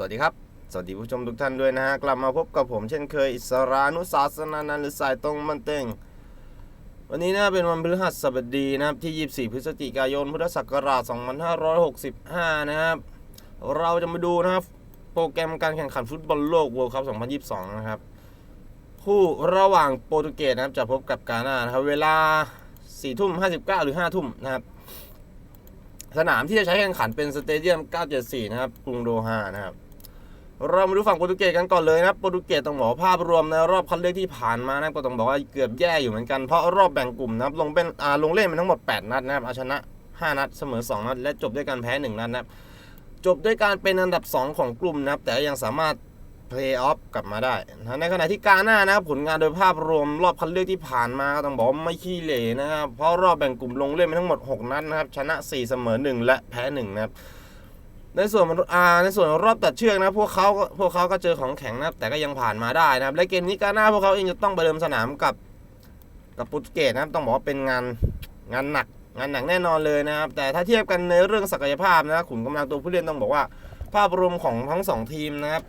สวัสดีครับ สวัสดีผู้ชมทุกท่านด้วยนะฮะ กลับมาพบกับผมเช่นเคย อิสรานุศาสนานันหรือสายตรงมันเต็ง วันนี้นะเป็นวันพฤหัสบดีนะครับที่ 24 พฤศจิกายน พุทธศักราช 2565 นะครับ เราจะมาดูนะครับ โปรแกรมการแข่งขันฟุตบอลโลก World Cup 2022 นะครับ คู่ระหว่างโปรตุเกสนะครับจะพบกับกาน่านะครับ เวลา 4 ทุ่ม 59 หรือ 5 ทุ่มนะครับสนามที่จะใช้แข่งขันเป็นสเตเดียม 974 นะครับ กรุงโดฮา นะครับ เรามาดูฝั่งโปรตุเกสกันก่อนเลยนะโปรตุเกสต้องบอกภาพรวมในรอบคัดเลือกที่ผ่านมานะก็ต้องบอกว่าเกือบแย่อยู่เหมือนกันเพราะรอบแบ่งกลุ่มนะครับลงเป็นอ่าลงเล่นเป็นทั้งหมด 8 นัดนะครับเอาชนะ 5 นัดเสมอ 2 นัด และจบด้วยการแพ้ 1 นัดนะครับจบด้วยการเป็นอันดับ 2 ของกลุ่มนะครับแต่ยังสามารถเพลย์ออฟกลับมาได้นะในขณะที่กาหน้านะครับผลงานโดยภาพรวมรอบคัดเลือกที่ผ่านมาก็ต้องบอกว่าไม่ขี้เหร่นะครับเพราะรอบแบ่งกลุ่มลงเล่นไปทั้งหมด 6 นัดนะครับชนะ 4 เสมอ 1 และแพ้ 1 นะครับ ในส่วนอ่าในส่วนรอบตัดเชือกนะพวกเขาก็พวกเขาก็เจอของแข็งนะแต่ก็ยังผ่านมาได้นะครับและเกมนี้กาหน้าพวกเขาเองจะต้องไปเดิมสนามกับกับโปรตุเกสนะครับต้องบอกว่าเป็นงานงานหนักงานหนักแน่นอนเลยนะครับ แต่ถ้าเทียบกันในเรื่องศักยภาพนะขุนกำลังตัวผู้เล่นต้องบอกว่า ภาพรวมของทั้งสองทีมนะครับ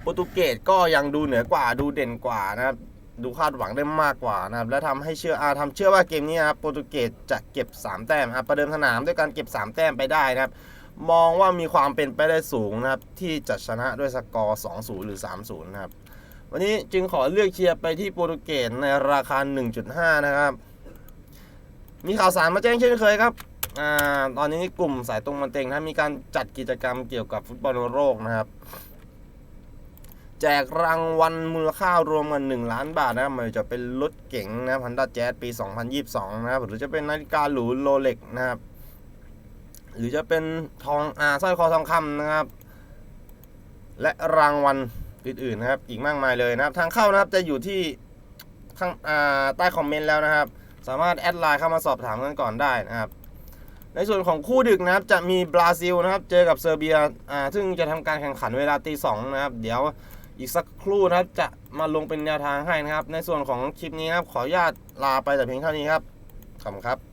โปรตุเกสก็ยังดูเหนือกว่าดูเด่นกว่านะครับดูคาดหวังได้มากกว่านะครับและทำให้เชื่ออาทำเชื่อว่าเกมนี้นะครับโปรตุเกสจะเก็บ 3 แต้มอะประเดิมสนามด้วยการเก็บ 3 แต้มไปได้นะครับ มองว่ามีความเป็นไปได้สูงนะครับ ที่จะชนะด้วยสกอร์ 2-0 หรือ 3-0 นะครับ วันนี้จึงขอเลือกเชียร์ไปที่โปรตุเกสในราคา 1.5 นะครับ มีข่าวสารมาแจ้งเช่นเคยครับอตอนนี้กลุ่มสายตรงมันเต็งนะมีการจัดกิจกรรมเกี่ยวกับฟุตบอลโลกนะครับ แจกรางวัลมูลค่ารวมกัน 1 ล้านบาทนะครับไมันจะเป็นรถเก๋งนะครันด้าแจ๊ปี 2022 นะครับหรือจะเป็นนาฬิกาหรูโรเล็กนะครับ หรือจะเป็นทองอ่าสร้อยคอทองคำนะครับ และรางวัลอื่นๆนะครับ อีกมากมายเลยนะครับ ทางเข้านะครับจะอยู่ที่ข้างอ่าใต้คอมเมนต์แล้วนะครับ สามารถแอดไลน์เข้ามาสอบถามกันก่อนได้นะครับในส่วนของคู่ดึกนะครับจะมีบราซิลนะครับ เจอกับเซอร์เบียอ่าซึ่งจะทำการแข่งขันเวลาตีสองนะครับ เดี๋ยวอีกสักครู่นะครับจะมาลงเป็นแนวทางให้นะครับ ในส่วนของคลิปนี้นะครับ ขออนุญาตลาไปแต่เพียงเท่านี้ครับขอบคุณครับ